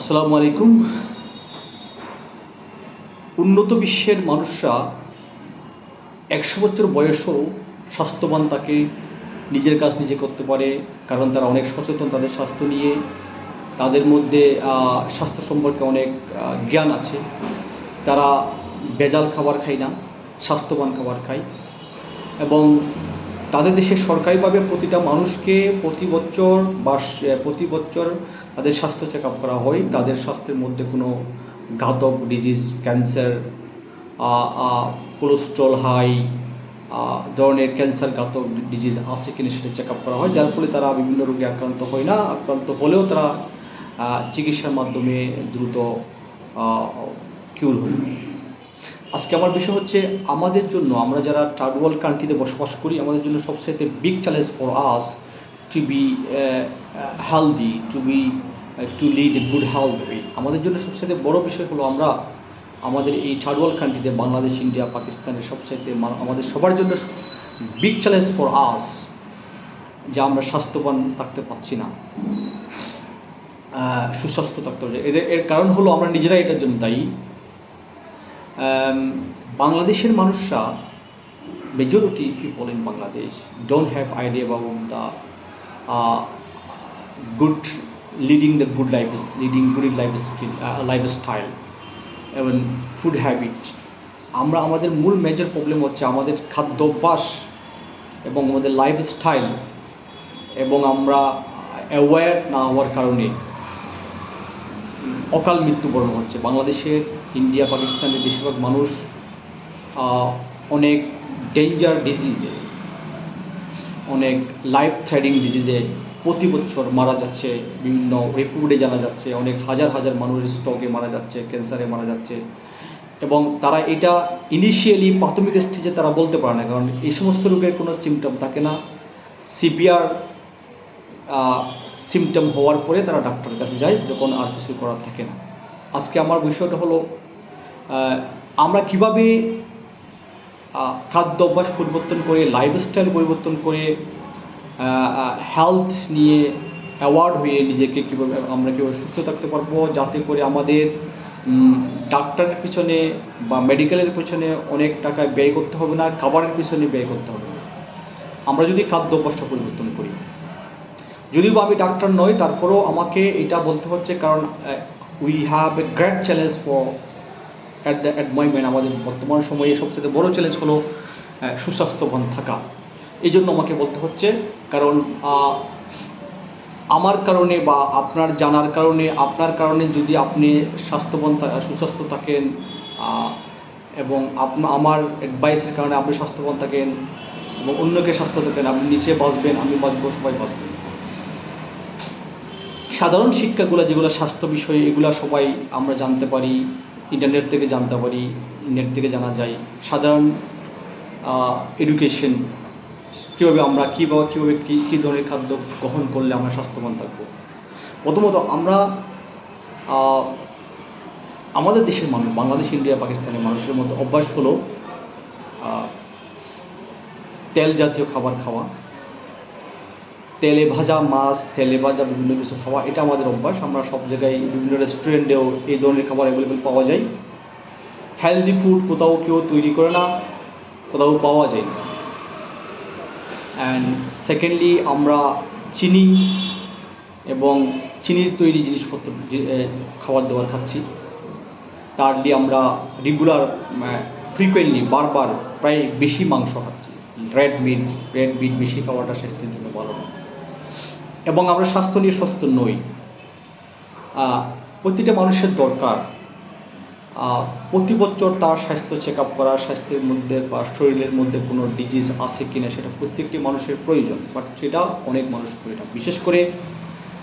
আসসালামু আলাইকুম। উন্নত বিশ্বের মানুষরা একশো বছর বয়সেও স্বাস্থ্যবান তাকে নিজের কাজ নিজে করতে পারে, কারণ তারা অনেক সচেতন, তাদের স্বাস্থ্য নিয়ে তাদের মধ্যে স্বাস্থ্য সম্পর্কে অনেক জ্ঞান আছে। তারা বেজাল খাবার খায় না, স্বাস্থ্যবান খাবার খায়। এবং তাদের দেশে সরকারিভাবে প্রতিটা মানুষকে প্রতি বছর বা প্রতি বছর তাদের স্বাস্থ্য চেক আপ করা হয়। তাদের স্বাস্থ্যের মধ্যে কোনো ঘাতক ডিজিজ ক্যান্সার কোলেস্ট্রল হাই ধরনের ক্যান্সার ঘাতক ডিজিজ আছে কিনা সেটা চেক আপ করা হয়। যার ফলে তারা বিভিন্ন রোগে আক্রান্ত হয় না। আক্রান্ত হলেও তারা চিকিৎসার মাধ্যমে দ্রুত কিউর হয়। আজকে আমার বিষয় হচ্ছে, আমাদের জন্য আমরা যারা থার্ড ওয়ার্ল্ড কান্ট্রিতে বসবাস করি, আমাদের জন্য সবচেয়ে big challenge for us to be healthy to be to lead a good health আমাদের জন্য সবচাইতে বড় বিষয় হলো আমরা আমাদের এই থার্ড ওয়ার্ল্ড কান্ট্রিতে বাংলাদেশ, ইন্ডিয়া পাকিস্তানের সবচাইতে আমাদের সবার জন্য বিগ চ্যালেঞ্জ ফর আস যে আমরা স্বাস্থ্যবান থাকতে পারছি না। সুস্বাস্থ্য থাকতে হবে এর এর কারণ হলো আমরা নিজেরাই এটার জন্য দায়ী। বাংলাদেশের মানুষরা majority people in Bangladesh? Don't have idea about the good leading the good life leading good life skill lifestyle এবং ফুড হ্যাবিট আমরা আমাদের মূল মেজর প্রবলেম হচ্ছে আমাদের খাদ্যাভ্যাস এবং আমাদের লাইফ স্টাইল এবং আমরা অ্যাওয়্যার না হওয়ার কারণে অকাল মৃত্যুবরণ হচ্ছে। বাংলাদেশের ইন্ডিয়া, পাকিস্তানের বেশিরভাগ মানুষ অনেক ডেঞ্জার ডিজিজে অনেক লাইফ থ্রেডিং ডিজিজে প্রতি বছর মারা যাচ্ছে, বিভিন্ন রিপোর্টে জানা যাচ্ছে, অনেক হাজার হাজার মানুষ স্ট্রোকে মারা যাচ্ছে, ক্যান্সারে মারা যাচ্ছে। এবং তারা এটা ইনিশিয়ালি প্রাথমিক স্টেজে তারা বলতে পারে না, কারণ এই সমস্ত রোগের কোনো সিমটম থাকে না। সিভিয়ার সিমটম হওয়ার পরে তারা ডাক্তারের কাছে যায়, যখন আর কিছু করার থাকে না। আজকে আমার বিষয়টা হলো আমরা কীভাবে খাদ্য অভ্যাস পরিবর্তন করে লাইফস্টাইল পরিবর্তন করে হেলথ নিয়ে অ্যাওয়ার্ড হয়ে নিজেকে কীভাবে আমরা কীভাবে সুস্থ থাকতে পারব, যাতে করে আমাদের ডাক্তারের পিছনে বা মেডিকেলের পিছনে অনেক টাকা ব্যয় করতে হবে না, খাবারের পিছনে ব্যয় করতে হবে না। আমরা যদি খাদ্য অভ্যাসটা পরিবর্তন করি। যদিও আমি ডাক্তার নই, তারপরেও আমাকে এটা বলতে হচ্ছে কারণ we have a great challenge for at the at moment আমাদের বর্তমান সময়ে সবচেয়ে বড় চ্যালেঞ্জ হলো সুস্বাস্থ্যবান থাকা। এই জন্য আমাকে বলতে হচ্ছে, কারণ আমার কারণে বা আপনার জানার কারণে, আপনার কারণে যদি আপনি স্বাস্থ্যবান সুস্বাস্থ্য থাকেন এবং আমার অ্যাডভাইসের কারণে আপনি স্বাস্থ্যবান থাকেন, এবং অন্যকে স্বাস্থ্য থাকেন আপনি নিচে বাঁচবেন, আমি বাঁচবো, সবাই বাঁচবেন সাধারণ শিক্ষাগুলো যেগুলো স্বাস্থ্য বিষয়ে, এগুলো সবাই আমরা জানতে পারি ইন্টারনেট থেকে জানতে পারি নেট থেকে জানা যায়। সাধারণ এডুকেশন কীভাবে আমরা, কীভাবে কীভাবে কী কী ধরনের খাদ্য গ্রহণ করলে আমরা স্বাস্থ্যবান থাকব? প্রথমত আমরা আমাদের দেশের মানুষ, বাংলাদেশ, ইন্ডিয়া, পাকিস্তানের মানুষের মধ্যে অভ্যাস হলো তেল জাতীয় খাবার খাওয়া। তেলে ভাজা, মাছ, তেলে ভাজা, বিভিন্ন কিছু খাওয়া, এটা আমাদের অভ্যাস। আমরা সব জায়গায় বিভিন্ন রেস্টুরেন্টেও এই ধরনের খাবার অ্যাভেলেবেল পাওয়া যায়। হেলদি ফুড কোথাও কেউ তৈরি করে না, কোথাও পাওয়া যায় না। অ্যান্ড সেকেন্ডলি আমরা চিনি এবং চিনির তৈরি জিনিসপত্র খাবার দাবার খাচ্ছি। তারলি আমরা রেগুলার ফ্রিকুয়েন্টলি বারবার প্রায় বেশি মাংস খাচ্ছি। রেড মিট রেড মিট বেশি খাওয়াটা স্বাস্থ্যের জন্য ভালো না। এবং আমরা স্বাস্থ্য নিয়ে সচেতন নই। প্রতিটা মানুষের দরকার প্রতি বছর তার স্বাস্থ্য চেক আপ করা, স্বাস্থ্যের মধ্যে বা শরীরের মধ্যে কোনো ডিজিজ আছে কি না সেটা প্রত্যেকটি মানুষের প্রয়োজন। বাট সেটা অনেক মানুষ করে না। বিশেষ করে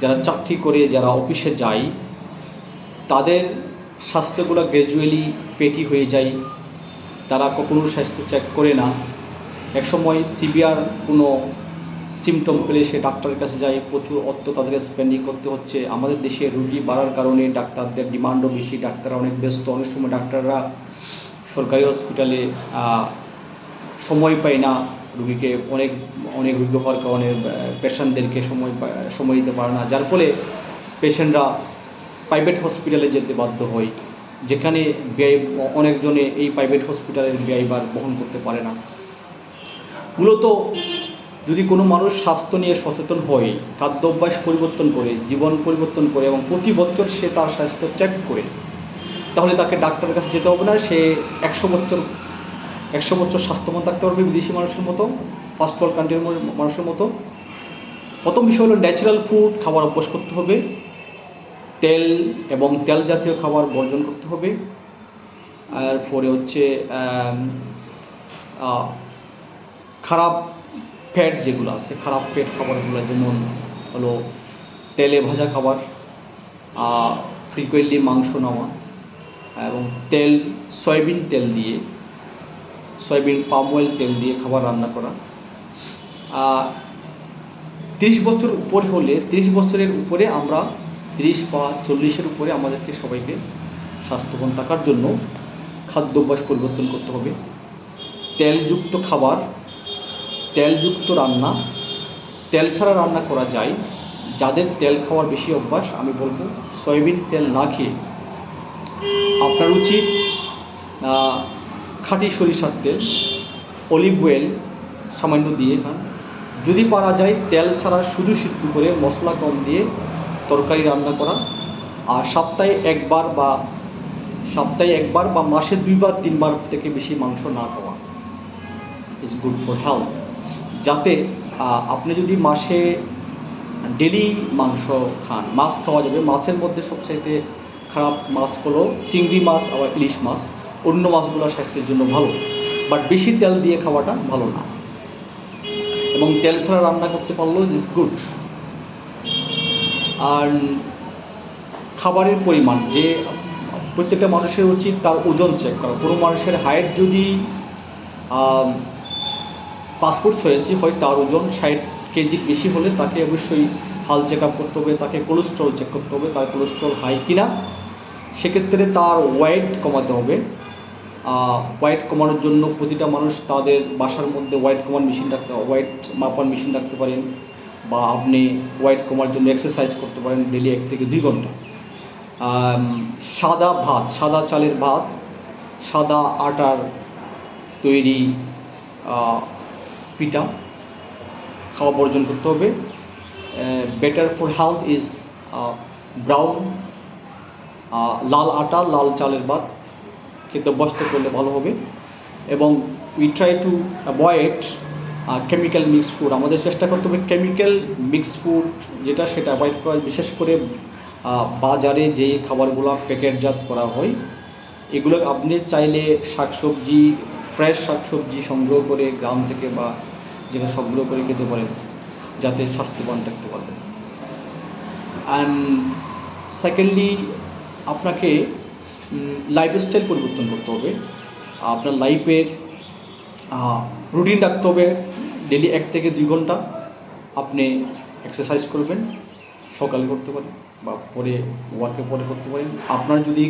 যারা চাকরি করে, যারা অফিসে যায়, তাদের স্বাস্থ্যগুলো গ্র্যাজুয়ালি পেটি হয়ে যায়। তারা কখনো স্বাস্থ্য চেক করে না। একসময় সিভিয়ার কোনো সিমটম পেলে সে ডাক্তারের কাছে যায়। প্রচুর অর্থ তাদের স্পেন্ডিং করতে হচ্ছে। আমাদের দেশে রুগী বাড়ার কারণে ডাক্তারদের ডিমান্ডও বেশি। ডাক্তাররা অনেক ব্যস্ত। অনেক সময় ডাক্তাররা সরকারি হসপিটালে সময় পায় না। রুগীকে অনেক অনেক রুগী হওয়ার কারণে পেশেন্টদেরকে সময় সময় দিতে পারে না। যার ফলে পেশেন্টরা প্রাইভেট হসপিটালে যেতে বাধ্য হয়। যেখানে ব্যয়, অনেকজনে এই প্রাইভেট হসপিটালের ব্যয়বার বহন করতে পারে না। মূলত যদি কোনো মানুষ স্বাস্থ্য নিয়ে সচেতন হয় খাদ্য অভ্যাস পরিবর্তন করে, জীবন পরিবর্তন করে এবং প্রতি বছর সে তার স্বাস্থ্য চেক করে, তাহলে তাকে ডাক্তারের কাছে যেতে হবে না। সে একশো বছর একশো বছর স্বাস্থ্যবান থাকতে পারবে বিদেশি মানুষের মতো ফার্স্ট ওয়ার্ল্ড কান্ট্রির মানুষের মতো। প্রথম বিষয় হলো ন্যাচারাল ফুড খাবার অভ্যাস করতে হবে। তেল এবং তেল জাতীয় খাবার বর্জন করতে হবে। আর পরে হচ্ছে খারাপ ফ্যাট যেগুলো আছে, খারাপ ফ্যাট খাবারগুলো যেমন হলো তেলে ভাজা খাবার ফ্রিকুয়েন্টলি মাংস নেওয়া এবং তেল, সয়াবিন তেল দিয়ে, সয়াবিন পাম অয়েল তেল দিয়ে খাবার রান্না করা। তিরিশ বছর উপরে হলে, তিরিশ বছরের উপরে আমরা তিরিশ বা চল্লিশের উপরে আমাদেরকে সবাইকে স্বাস্থ্যবান থাকার জন্য খাদ্যাভ্যাস পরিবর্তন করতে হবে। তেলযুক্ত খাবার তেলযুক্ত রান্না, তেল ছাড়া রান্না করা যায়। যাদের তেল খাওয়ার বেশি অভ্যাস, আমি বলব সয়াবিন তেল না খেয়ে। আপনার উচিত খাঁটি সরিষার তেল অলিভ অয়েল সামান্য দিয়ে খান। যদি পারা যায়, তেল ছাড়া শুধু সিদ্ধ করে মশলা কম দিয়ে তরকারি রান্না করা। আর সপ্তাহে একবার বা, সপ্তাহে একবার বা মাসে দুইবার, তিনবার থেকে বেশি মাংস না খাওয়া। ইজ গুড ফর হেলথ যাতে আপনি যদি মাসে ডেলি মাংস খান, মাছ খাওয়া যাবে। মাছের মধ্যে সবচাইতে খারাপ মাছ হলো চিংড়ি মাছ আবার ইলিশ মাছ। অন্য মাছগুলো স্বাস্থ্যের জন্য ভালো, বাট বেশি তেল দিয়ে খাওয়াটা ভালো না। এবং তেল ছাড়া রান্না করতে পারলেও ইজ গুড আর খাবারের পরিমাণ, যে প্রত্যেকটা মানুষের উচিত তার ওজন চেক করা। কোনো মানুষের হাইট যদি পাসপোর্ট হয়েছে হয় তার ওজন ষাট কেজির বেশি হলে তাকে অবশ্যই হাল চেক আপ করতে হবে, তাকে কোলেস্ট্রল চেক করতে হবে, তার কোলেস্ট্রল হাই কিনা। সেক্ষেত্রে তার ওয়েট কমাতে হবে। ওয়েট কমানোর জন্য প্রতিটা মানুষ তাদের বাসার মধ্যে ওয়েট কমান মেশিন রাখতে ওয়েট মাপার মেশিন রাখতে পারেন বা আপনি ওয়েট কমার জন্য এক্সারসাইজ করতে পারেন ডেলি এক থেকে দুই ঘণ্টা। সাদা ভাত, সাদা চালের ভাত, সাদা আটার তৈরি পিঠা খাওয়া বর্জন করতে হবে। Better for health is brown লাল আটা, লাল চালের ভাত। খেতে অভ্যস্ত করলে ভালো হবে। এবং we try to avoid chemical mix food আমাদের চেষ্টা করতে হবে কেমিক্যাল মিক্স ফুড যেটা সেটা অ্যাভয়েড করা। বিশেষ করে বাজারে যে খাবারগুলো প্যাকেটজাত করা হয়, এগুলো আপনি চাইলে শাকসবজি ফ্রেশ শাকসবজি সংগ্রহ করে গ্রাম থেকে বা যেখানে সবগুলো করে খেতে পারেন যাতে স্বাস্থ্যবান থাকতে পারবেন অ্যান্ড সেকেন্ডলি আপনাকে লাইফস্টাইল পরিবর্তন করতে হবে। আপনার লাইফের রুটিন রাখতে হবে। ডেলি এক থেকে দুই ঘণ্টা আপনি এক্সারসাইজ করবেন, সকালে করতে পারেন বা পরে ওয়ার্কের পরে করতে পারেন। আপনার যদি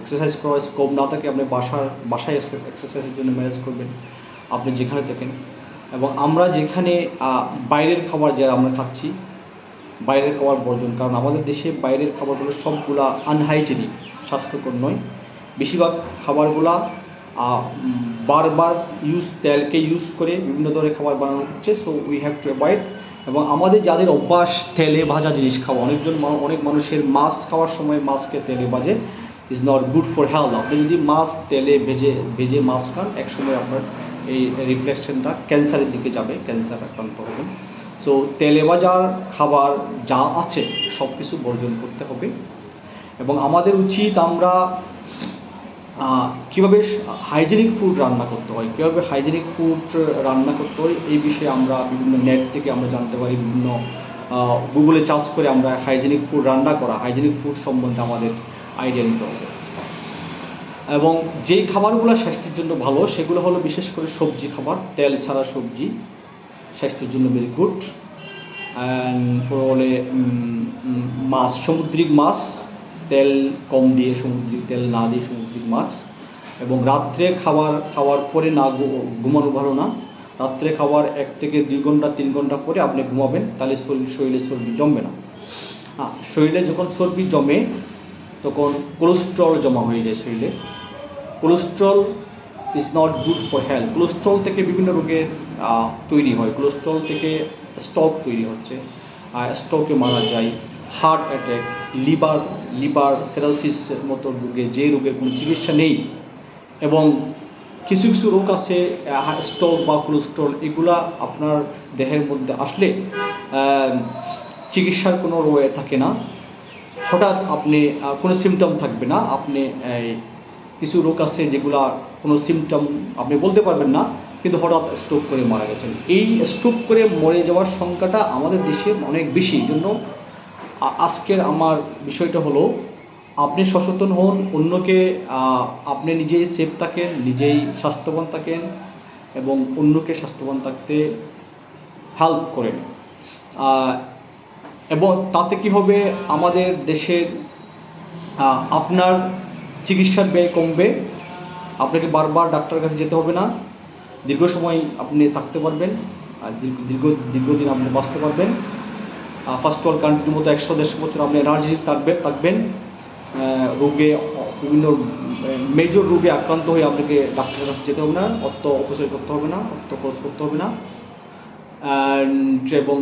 এক্সারসাইজ করার স্কোপ না থাকে, আপনি বাসার, বাসায় এক্সারসাইজের জন্য ম্যানেজ করবেন। আপনি যেখানে থাকেন এবং আমরা যেখানে বাইরের খাবার যা আমরা খাচ্ছি, বাইরের খাবার বর্জন, কারণ আমাদের দেশে বাইরের খাবারগুলো সবগুলা আনহাইজেনিক স্বাস্থ্যকর নয়। বেশিরভাগ খাবারগুলা বারবার ইউজ তেলকে ইউজ করে বিভিন্ন ধরনের খাবার বানানো হচ্ছে so we have to avoid এবং আমাদের যাদের অভ্যাস, তেলে ভাজা জিনিস খাওয়া, অনেকজন অনেক মানুষের মাছ খাওয়ার সময় মাছকে তেলে ভাজে is not good for health আপনি যদি মাছ, তেলে ভেজে ভেজে মাছ খান, একসময় আপনার এই রিফ্লেকশনটা ক্যান্সারের দিকে যাবে ক্যান্সার আক্রান্ত হবেন সো তেলে ভাজার খাবার যা আছে সব কিছু বর্জন করতে হবে। এবং আমাদের উচিত আমরা কীভাবে হাইজেনিক ফুড রান্না করতে হয়, কীভাবে হাইজেনিক ফুড রান্না করতে হয়, এই বিষয়ে আমরা বিভিন্ন নেট থেকে আমরা জানতে পারি, বিভিন্ন গুগলে চার্জ করে আমরা হাইজেনিক ফুড রান্না করা হাইজেনিক ফুড সম্বন্ধে আমাদের আইডিয়া নিতে হবে। এবং যেই খাবারগুলো স্বাস্থ্যের জন্য ভালো, সেগুলো হলো বিশেষ করে সবজি খাবার, তেল ছাড়া সবজি, স্বাস্থ্যের জন্য ভেরি গুড হলে মাছ, সামুদ্রিক মাছ, তেল কম দিয়ে সামুদ্রিক তেল না দিয়ে সামুদ্রিক মাছ। এবং রাত্রে খাবার, খাওয়ার পরে না ঘুমানো ভালো না। রাত্রে খাবার এক থেকে দুই ঘণ্টা, তিন ঘণ্টা পরে আপনি ঘুমাবেন, তাহলে শরীর, শরীরে চর্বি জমবে না। শরীরে যখন চর্বি জমে, তখন কোলেস্ট্রল জমা হয়ে যায় শরীরে। Cholesterol is not good for health cholesterol থেকে বিভিন্ন রোগের তৈরি হয়। কোলেস্ট্রল থেকে স্টক তৈরি হচ্ছে। আর স্টকে মারা যায় হার্ট অ্যাটাক লিভার লিভার সেরাসিসের মতো রোগে, যে রোগের কোনো চিকিৎসা নেই। এবং কিছু কিছু রোগ আছে স্টক বা কোলেস্ট্রল এগুলা আপনার দেহের মধ্যে আসলে চিকিৎসার কোনো রোয়ে থাকে না। হঠাৎ আপনি কোনো সিমটম থাকবে না। আপনি কিছু রোগ আছে যেগুলা কোনো সিমটম আপনি বলতে পারবেন না, কিন্তু হঠাৎ স্ট্রোক করে মারা গেছেন। এই স্ট্রোক করে মরে যাওয়ার সংখ্যাটা আমাদের দেশে অনেক বেশি। জন্য আজকের আমার বিষয়টা হলো, আপনি সচেতন হন, অন্যকে আপনি নিজেই সেফ থাকেন, নিজেই স্বাস্থ্যবান থাকেন এবং অন্যকে স্বাস্থ্যবান থাকতে হেল্প করেন। এবং তাতে কি হবে? আমাদের দেশের আপনার চিকিৎসার ব্যয় কমবে। আপনাকে বারবার ডাক্তারের কাছে যেতে হবে না। দীর্ঘ সময় আপনি থাকতে পারবেন আর দীর্ঘ দীর্ঘ, দীর্ঘদিন আপনি বাঁচতে পারবেন। ফার্স্ট ওয়ার্ল্ড কান্ট্রির মতো একশো দেড়শো বছর আপনি এনার্জি থাকবেন। থাকবেন রোগে, বিভিন্ন মেজর রোগে আক্রান্ত হয়ে আপনাকে ডাক্তারের কাছে যেতে হবে না। অর্থ অপচয় করতে হবে না অর্থ খরচ করতে হবে না। অ্যান্ড এবং